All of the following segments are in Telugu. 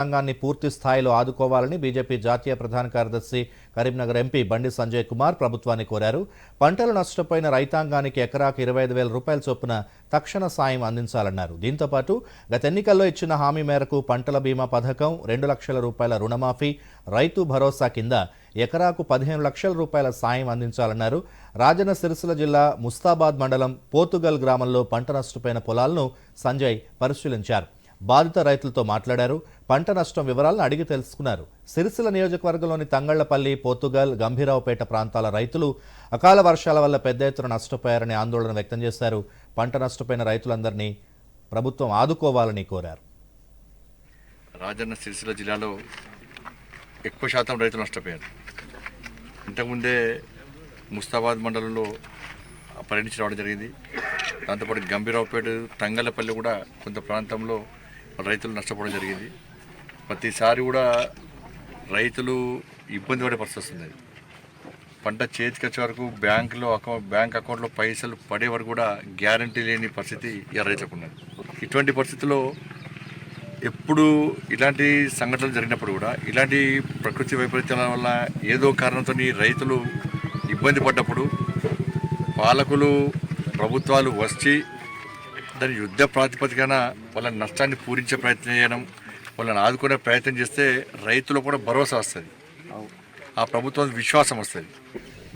రంగాన్ని పూర్తి స్థాయిలో ఆదుకోవాలని బీజేపీ జాతీయ ప్రధాన కార్యదర్శి కరీంనగర్ ఎంపీ బండి సంజయ్ కుమార్ ప్రభుత్వాన్ని కోరారు. పంటలు నష్టపోయిన రైతాంగానికి ఎకరాకు ఇరవై ఐదు వేల రూపాయల చొప్పున తక్షణ సాయం అందించాలన్నారు. దీంతో పాటు గత ఎన్నికల్లో ఇచ్చిన హామీ మేరకు పంటల బీమా పథకం రెండు లక్షల రూపాయల రుణమాఫీ రైతు భరోసా కింద ఎకరాకు పదిహేను లక్షల రూపాయల సాయం అందించాలన్నారు. రాజన్న సిరిసిల్ల జిల్లా ముస్తాబాద్ మండలం పోతుగల్ గ్రామంలో పంట నష్టపోయిన పొలాలను సంజయ్ పరిశీలించారు. బాధిత రైతులతో మాట్లాడారు. పంట నష్టం వివరాలను అడిగి తెలుసుకున్నారు. సిరిసిల్ల నియోజకవర్గంలోని తంగళ్ళపల్లి పోతుగల్ గంభీరావుపేట ప్రాంతాల రైతులు అకాల వర్షాల వల్ల పెద్ద ఎత్తున నష్టపోయారని ఆందోళన వ్యక్తం చేశారు. పంట నష్టపోయిన రైతులందరినీ ప్రభుత్వం ఆదుకోవాలని కోరారు. రాజన్న సిరిసిల్ల జిల్లాలో ఎక్కువ శాతం రైతులు నష్టపోయారు. ఇంతకుముందే ముస్తాబాద్ మండలంలో పర్యటించి రావడం జరిగింది. దాంతోపాటు గంభీరావుపేట తంగలపల్లి కూడా కొంత ప్రాంతంలో రైతులు నష్టపోవడం జరిగింది. ప్రతిసారి కూడా రైతులు ఇబ్బంది పడే పరిస్థితి వస్తుంది. పంట చేతికి వచ్చే వరకు బ్యాంకులో అకౌంట్ బ్యాంక్ అకౌంట్లో పైసలు పడే వరకు కూడా గ్యారంటీ లేని పరిస్థితి ఈ రైతులకు ఉన్నది. ఇటువంటి పరిస్థితుల్లో ఎప్పుడు ఇలాంటి సంఘటనలు జరిగినప్పుడు కూడా ఇలాంటి ప్రకృతి వైపరీత్యాల వల్ల ఏదో కారణంతో రైతులు ఇబ్బంది పడ్డప్పుడు పాలకులు ప్రభుత్వాలు వచ్చి దాని యుద్ధ ప్రాతిపదికన వాళ్ళ నష్టాన్ని పూరించే ప్రయత్నం చేయడం వాళ్ళని ఆదుకునే ప్రయత్నం చేస్తే రైతులు కూడా భరోసా వస్తుంది. ఆ ప్రభుత్వం విశ్వాసం వస్తుంది.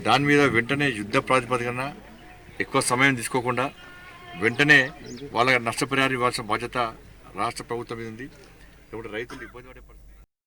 దాని మీద వెంటనే యుద్ధ ప్రాతిపదికన ఎక్కువ సమయం తీసుకోకుండా వెంటనే వాళ్ళ నష్టపరిహారం ఇవ్వాల్సిన బాధ్యత రాష్ట్ర ప్రభుత్వం మీద ఉంది. ఇప్పుడు రైతులు ఇబ్బంది పడే